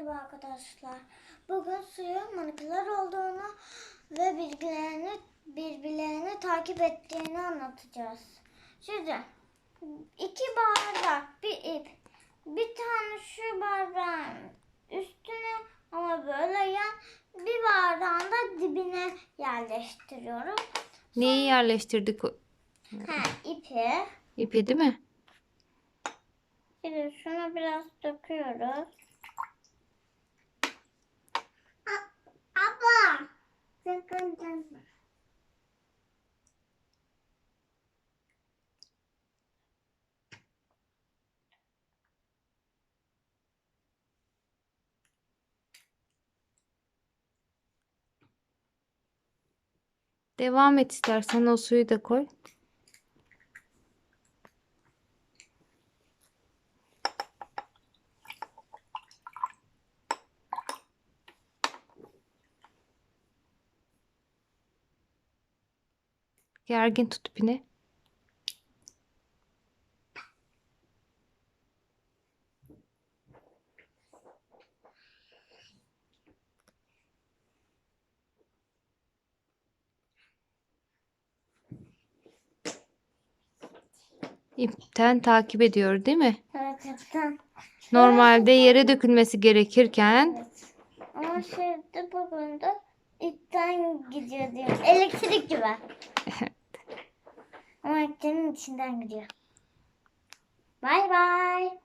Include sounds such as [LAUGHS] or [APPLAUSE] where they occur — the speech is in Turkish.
merhaba arkadaşlar. Bugün suyun manipüler olduğunu ve bilgilerini birbirlerini takip ettiğini anlatacağız. Şimdi iki bardak bir ip bir tane şu bardağın üstüne ama böyle yan bir bardağın da dibine yerleştiriyorum. Neyi yerleştirdik? Ha ipi. İpi değil mi? Şimdi şunu biraz döküyoruz. Devam et istersen o suyu da koy. Gergin tut ipini. İpten takip ediyor değil mi? Evet ipten. Normalde yere dökülmesi gerekirken Evet. Ama şimdi bugün de ipten gidiyor diyeyim. Elektrik gibi. [LAUGHS] Ama iptenin içinden gidiyor. Bay bay.